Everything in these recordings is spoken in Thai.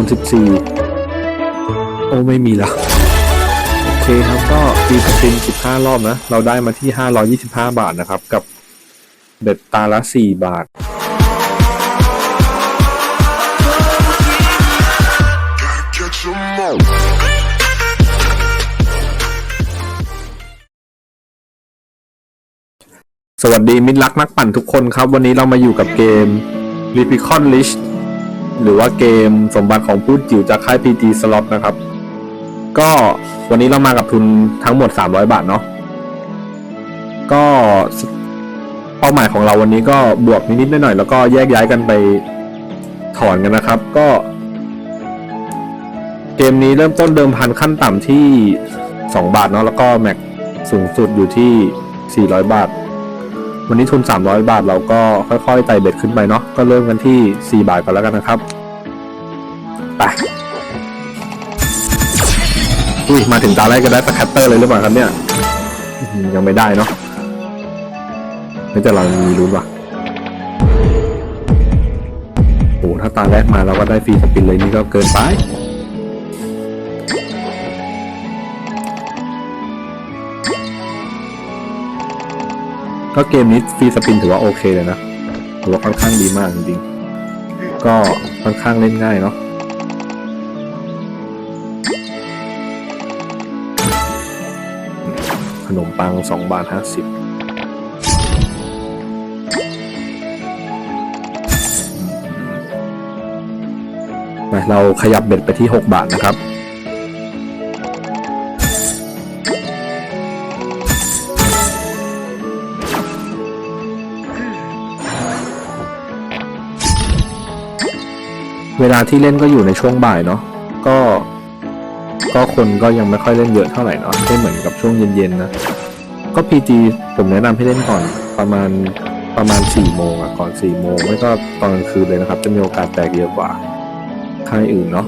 คูณสิบสี่โอ้ไม่มีแล้วโอเคครับก็ฟีสปินสิบห้ารอบนะ เราได้มาที่ห้าร้อยี่สิบห้าบาทนะครับ กับเบ็ดตาละสี่บาท Catch 'em all. สวัสดีมิตรรักนักปั่นทุกคนครับ วันนี้เรามาอยู่กับเกม r e p i c o n List หรือว่าเกมสมบัติของผู้จิ๋วจากค่าย PG Slot นะครับ ก็วันนี้เรามากับทุนทั้งหมด 300 บาทเนาะก็เป้าหมายของเราวันนี้ก็บวกนิดๆหน่อยๆแล้วก็แยกย้ายกันไปถอนกันนะครับ ก็ เกมนี้เริ่มต้นเดิมพันขั้นต่ำที่ 2 บาทเนาะแล้วก็แม็กสูงสุดอยู่ที่ 400 บาท วันนี้ทุน 300 บาทเราก็ค่อยๆไต่เบ็ดขึ้นไปเนาะก็เริ่มกันที่ 4 บาทก่อนแล้วกันนะครับไปอุ้ยมาถึงตาแรกก็ได้สแคตเตอร์เลยหรือเปล่าครับเนี่ยยังไม่ได้เนาะไม่แต่เรามีลุ้นว่ะโอ้ถ้าตาแรกมาเราก็ได้ฟรีสปินเลยนี่ก็เกินไป ก็เกมนี้ฟรีสปินถือว่าโอเคเลยนะถือว่าค่อนข้างดีมากจริงๆ ก็ค่อนข้างเล่นง่ายเนาะขนมปังสองบาทห้าสิบไปเราขยับเบ็ดไปที่หกบาทนะครับ เวลาที่เล่นก็อยู่ในช่วงบ่ายเนาะก็ ก็คนก็ยังไม่ค่อยเล่นเยอะเท่าไหร่เนาะไม่เหมือนกับช่วงเย็นๆนะก็ PG ผมแนะนำให้เล่นก่อนประมาณประมาณ4โมงอะก่อน4โมงไม่ก็ตอนกลางคืนเลยนะครับ จะมีโอกาสแตกเยอะกว่าค่ายอื่นเนาะ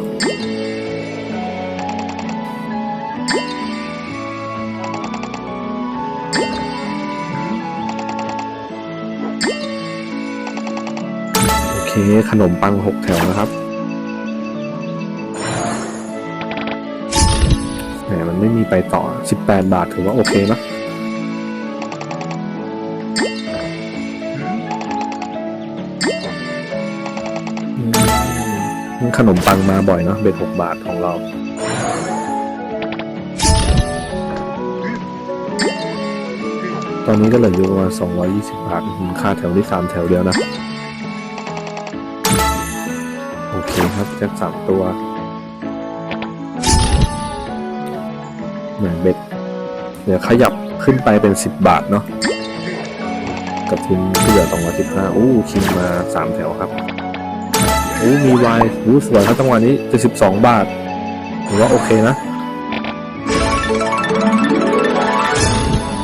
โอเคขนมปังหกแถวนะครับ ไม่มีไปต่อ 18 บาทถือว่าโอเคนะอืมขนมปังมาบ่อยเนาะเบ็ด6บาทของเรา ตอนนี้ก็เหลืออยู่ประมาณ220บาทค่าแถวที่3แถวเดียวนะ โอเคครับแจ็คสามตัว หมือนเบ็ดเดี๋ยวขยับขึ้นไปเป็นสิบบาทเนาะกับทุนที่เหลือสองร้อยสิบห้าอู้คิงมาสามแถวครับอู้มีวายอู้สวยครับจังหวะนี้จะสิบสองบาทถือว่าโอเคนะ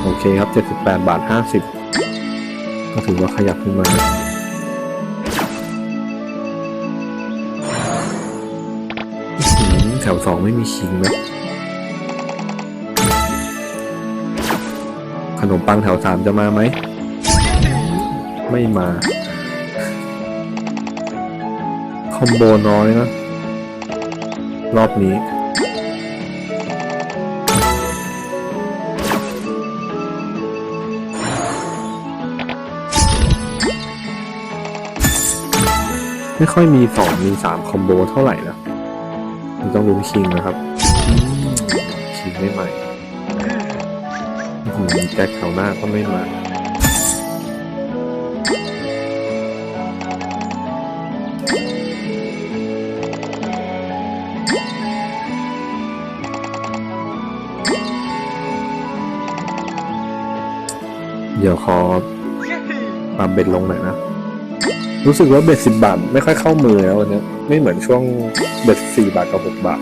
โอเคครับเจ็ดสิบแปดบาทห้าสิบก็ถือว่าขยับขึ้นมาแถวสองไม่มีคิงนะ นมปังแถวสามจะมาไหม ไม่มา คอมโบน้อยนะ รอบนี้ ไม่ค่อยมีสองมีสามคอมโบเท่าไหร่นะมันต้องลุ้นคิงนะครับ คิงไม่ใหม่ แจ็คแถวหน้าก็ไม่มาเดี๋ยวขอปรับเบ็ดลงหน่อยนะ รู้สึกว่าเบ็ดสิบบาทไม่ค่อยเข้ามือแล้ววันนี้ไม่เหมือนช่วงเบ็ดสี่บาทกับหกบาท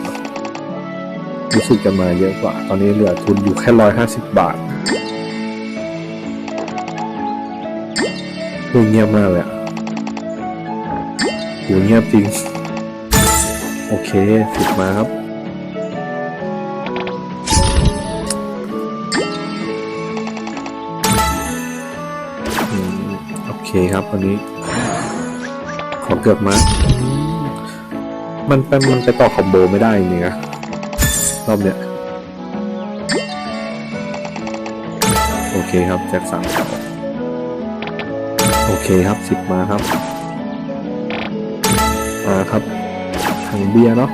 รู้สึกจะมาเยอะกว่า ตอนนี้เหลือทุนอยู่แค่ร้อยห้าสิบบาทูเงียบมากเลยอะโหเงียบจริง โอเคสิบมาครับอโอเคครับวันนี้ ขอเกือบมามันเป็นมันไปต่อคอมโบไม่ได้จริงนะรอบเนี้ย โอเคครับแจ็คสามแถวโอ เคครับสิบมาครับ มาครับถังเบียร์เนาะ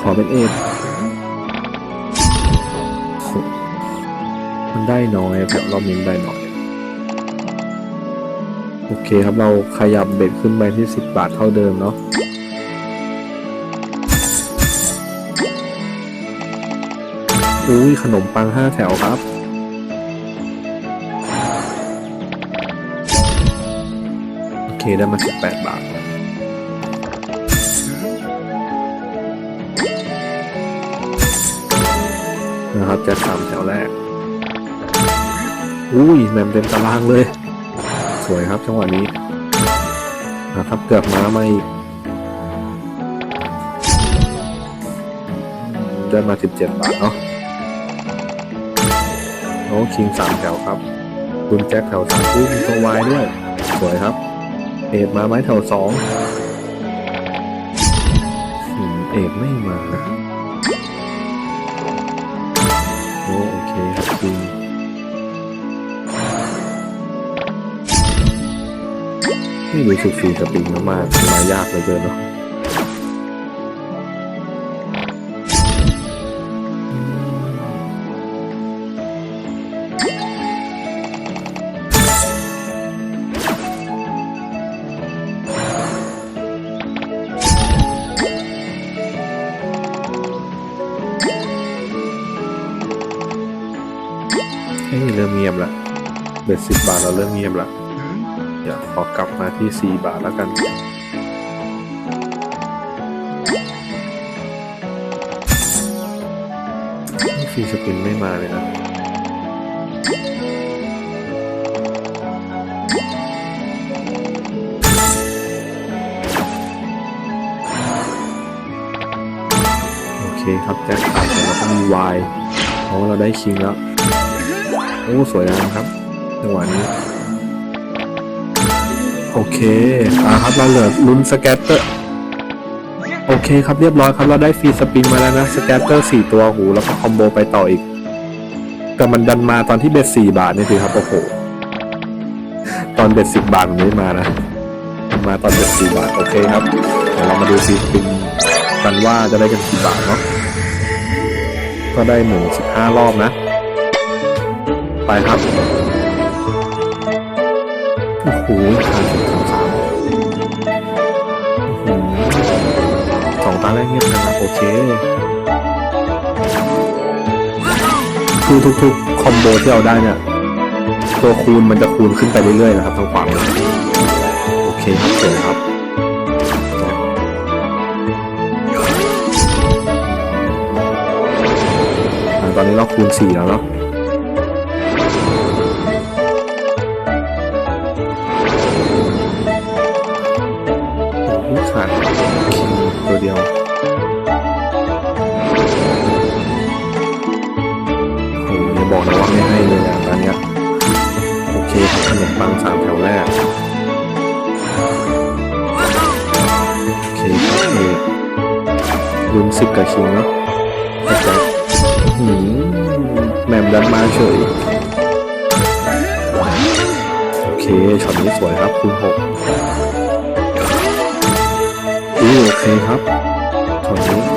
ขอเป็นเอทโหมันได้น้อยครับรอบนี้มันได้น้อย โอเคครับเราขยับเบ็ดขึ้นไปที่สิบบาทเท่าเดิมเนาะอุ้ยขนมปังห้าแถวครับ เคได้มาสิบาท นะครับแจ็คสามแถวแรก อุ้ยแมมเต็มตารางเลย สวยครับจังหวะนี้ นะครับเกือบมาไม่ได้มา 17 บาทเนาะโอ้คิงสามแถวครับ คุณแจ็คแถวสามอุ้ยมีตัววายด้วย สวยครับ เอกมาไหมแถวสองอืมเอกไม่มาโอ้โอเคครับคิงนี่รู้สึกฟรีสปริงมากมายากเลยเกินเนาะ เบ็ดสิบบาทเราเริ่มเงียบละเดี๋ยวขอกลับมาที่4บาทแล้วกันฟรีสปินไม่มาเลยนะโอเคครับแจ็คขาดแล้วก็มีวายเพราะเราได้คิงแล้ว โอ้ สวยงามครับ จังหวะนี้ โอเคอ่าครับเราเหลือลุ้นสแกตเตอร์โอเคครับเรียบร้อยครับเราได้ฟรีสปริงมาแล้วนะสแกตเตอร์สี่ตัวหูแล้วก็คอมโบไปต่ออีก แต่มันดันมาตอนที่เบ็ดสี่บาทนี่สิครับโอ้โหตอนเบ็ดสิบบาทมันไม่มานะมาตอนเบ็ดสี่บาทโอเคครับเดี๋ยวเรามาดูฟรีสปริงกันว่าจะได้กันกี่บาทเนาะก็ได้หมุนสิบห้ารอบนะ ไปครับ โอ้โหขาดสิบสามสามสองตาแรกเงียบนะครับโอเค คือทุกๆ คอมโบที่เราได้เนี่ย ตัวคูณมันจะคูณขึ้นไปเรื่อยๆนะครับทางขวาโอเคครับสวยครับตอนนี้เราคูณสี่แล้วเนาะ เลยอะตอนเนี้ยโอเคครับขนมปังสามแถวแรกโอเคครับเอกลุ้นสิบกับคิงเนาะเข้าใจหืมแมมดันมาเฉยโอเคช็อตนี้สวยครับคูณหกอุ้โอเคครับตอนนี้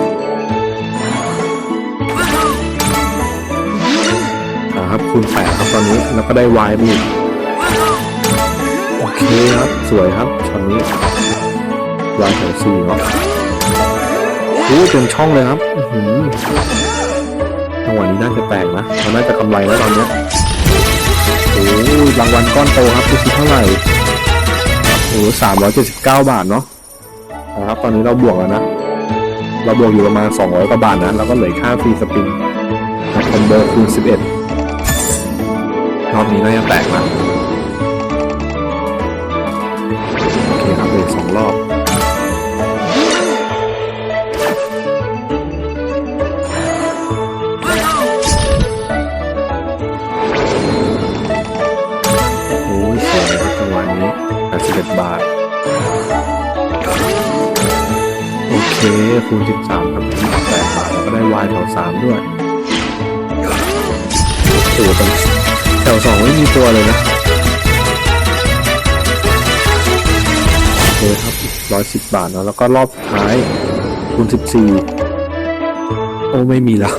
คูณแปดครับตอนนี้แล้วก็ได้วายมาอีกโอเคครับสวยครับช็อตนี้วายแถวสี่เนาะโอ้เต็มช่องเลยครับอื้อหือจังหวะนี้น่าจะแตกนะเราน่าจะกำไรแล้วตอนเนี้ยโอ้ยรางวัลก้อนโตครับดูสิเท่าไหร่โอ้สามร้อยเจ็ดสิบเก้าบาทเนาะนะครับตอนนี้เราบวกแล้วนะเราบวกอยู่ประมาณ 200กว่าบาทนะ แล้วก็เหลือค่าฟรีสปริงกับคอมโบคูณ11 รอบนี้น่าจะแตกนะโอเคครับเหลือสองรอบโอ้ยสวยนะครับจังหวะนี้81บาท โอเคคูณ13ครับ28บาทแล้วก็ได้วายแถว3ด้วยโอ้โห แต่แถว2ไม่มีตัวเลยนะโอเคครับ110บบาทเนาะแล้วก็รอบสุดท้ายคูณ14โอ้ไม่มีละ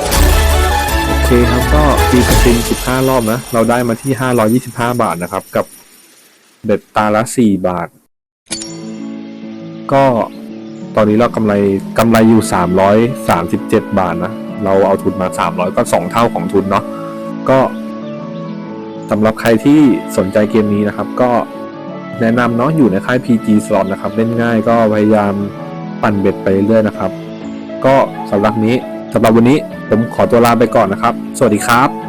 โอเคครับก็ตีสปิน15รอบนะ เราได้มาที่525บห้าบาทนะครับ กับเบ็ดตาละ4บาท ก็ตอนนี้เรากำไรกำไรอยู่ 337 บาทนะ เราเอาทุนมา 300 ก็ 2 เท่าของทุนเนาะ ก็ สำหรับใครที่สนใจเกมนี้นะครับก็แนะนำเนาะอยู่ในค่าย PG Slot นะครับเล่นง่ายก็พยายามปั่นเบ็ดไปเรื่อยนะครับ ก็สำหรับนี้สำหรับวันนี้ผมขอตัวลาไปก่อนนะครับ สวัสดีครับ